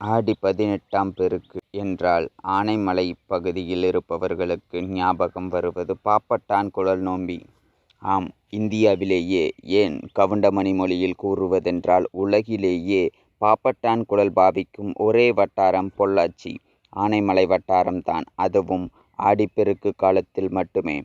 ஆடி பதினெட்டாம் பெருக்கு என்றால் ஆனைமலை பகுதியில் இருப்பவர்களுக்கு ஞாபகம் வருவது பாப்பட்டான் குழல் நோம்பி. ஆம் இந்தியாவிலேயே ஏன் கவுண்டமணி மொழியில் கூறுவதென்றால் உலகிலேயே பாப்பட்டான் குழல் பாவிக்கும் ஒரே வட்டாரம் பொள்ளாச்சி ஆனைமலை வட்டாரம்தான். அதுவும் ஆடிப்பெருக்கு காலத்தில் மட்டுமே.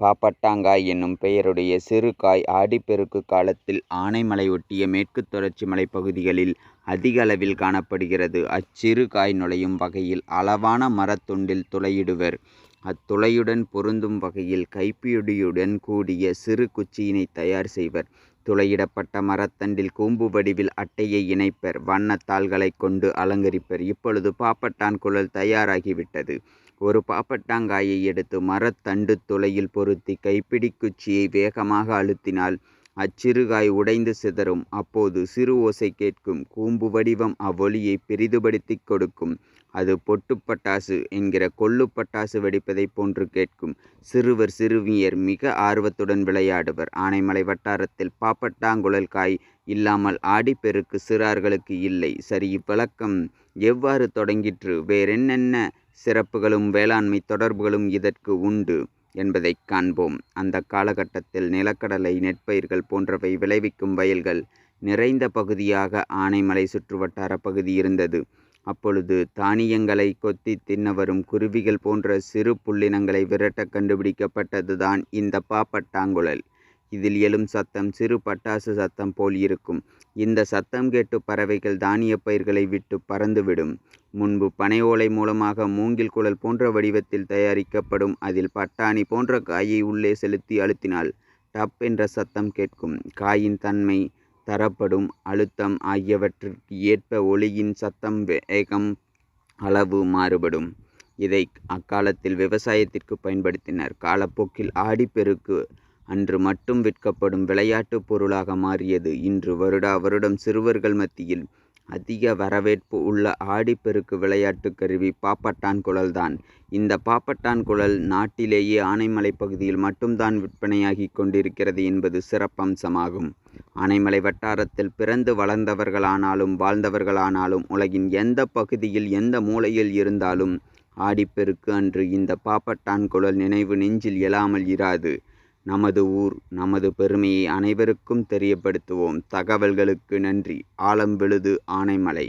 பாப்பட்டாங்காய் என்னும் பெயருடைய சிறு காய் ஆடிப்பெருக்கு காலத்தில் ஆனைமலை ஒட்டிய மேற்குத் தொடர்ச்சி மலைப்பகுதிகளில் அதிக அளவில் காணப்படுகிறது. அச்சிறு காய் நுழையும் வகையில் அளவான மரத்துண்டில் துளையிடுவர். அத்துளையுடன் பொருந்தும் வகையில் கைப்பிடியுடன் கூடிய சிறு குச்சியினைத் தயார் செய்வர். துளையிடப்பட்ட மரத்தண்டில் கூம்பு வடிவில் அட்டையை இணைப்பர். வண்ணத்தாள்களைக் கொண்டு அலங்கரிப்பர். இப்பொழுது பாப்பட்டான் குழல் தயாராகிவிட்டது. ஒரு பாப்பட்டாங்காயை எடுத்து மரத்தண்டு துளையில் பொருத்தி கைப்பிடி குச்சியை வேகமாக அழுத்தினால் அச்சிறுகாய் உடைந்து சிதறும். அப்போது சிறு ஓசை கேட்கும். கூம்பு வடிவம் அவ்வொலியை பெரிதுபடுத்திக் கொடுக்கும். அது பொட்டுப்பட்டாசு என்கிற கொள்ளுப் பட்டாசு வெடிப்பதைப் போன்று கேட்கும். சிறுவர் சிறுமியர் மிக ஆர்வத்துடன் விளையாடுவர். ஆனைமலை வட்டாரத்தில் பாப்பட்டாங்குழல் காய் இல்லாமல் ஆடிப்பெருக்கு சிறார்களுக்கு இல்லை. சரி இவ்விளக்கம் எவ்வாறு தொடங்கிற்று வேறென்னென்ன சிறப்புகளும் வேளாண்மை தொடர்புகளும் இதற்கு உண்டு என்பதைக் காண்போம். அந்த காலகட்டத்தில் நிலக்கடலை நெற்பயிர்கள் போன்றவை விளைவிக்கும் வயல்கள் நிறைந்த பகுதியாக ஆனைமலை சுற்றுவட்டார பகுதி இருந்தது. அப்பொழுது தானியங்களை கொத்தி தின்ன தின்னவரும் குருவிகள் போன்ற சிறு புல்லினங்களை விரட்ட கண்டுபிடிக்கப்பட்டதுதான் இந்த பாப்பட்டாங்குழல். இதில் எழும் சத்தம் சிறு பட்டாசு சத்தம் போல் இருக்கும். இந்த சத்தம் கேட்டு பறவைகள் தானியப் பயிர்களை விட்டு பறந்துவிடும். முன்பு பனை ஓலை மூலமாக மூங்கில் குழல் போன்ற வடிவத்தில் தயாரிக்கப்படும். அதில் பட்டாணி போன்ற காயை உள்ளே செலுத்தி அழுத்தினால் டப் என்ற சத்தம் கேட்கும். காயின் தன்மை தரப்படும் அழுத்தம் ஆகியவற்றிற்கு ஏற்ப ஒளியின் சத்தம் வேகம் அளவு மாறுபடும். இதை அக்காலத்தில் விவசாயத்திற்கு பயன்படுத்தினர். காலப்போக்கில் ஆடிப்பெருக்கு அன்று மட்டும் விற்கப்படும் விளையாட்டுப் பொருளாக மாறியது. இன்று வருடா வருடம் சிறுவர்கள் மத்தியில் அதிக வரவேற்பு உள்ள ஆடிப்பெருக்கு விளையாட்டுக் கருவி பாப்பட்டான் குழல்தான். இந்த பாப்பட்டான் குழல் நாட்டிலேயே ஆனைமலை பகுதியில் மட்டும்தான் விற்பனையாகிக் கொண்டிருக்கிறது என்பது சிறப்பம்சமாகும். ஆனைமலை வட்டாரத்தில் பிறந்து வளர்ந்தவர்களானாலும் வாழ்ந்தவர்களானாலும் உலகின் எந்த பகுதியில் எந்த மூலையில் இருந்தாலும் ஆடிப்பெருக்கு அன்று இந்த பாப்பட்டான் குழல் நினைவு நெஞ்சில் எழாமல் இராது. நமது ஊர் நமது பெருமையை அனைவருக்கும் தெரியப்படுத்துவோம். தகவல்களுக்கு நன்றி. ஆலம்பெழுது ஆனைமலை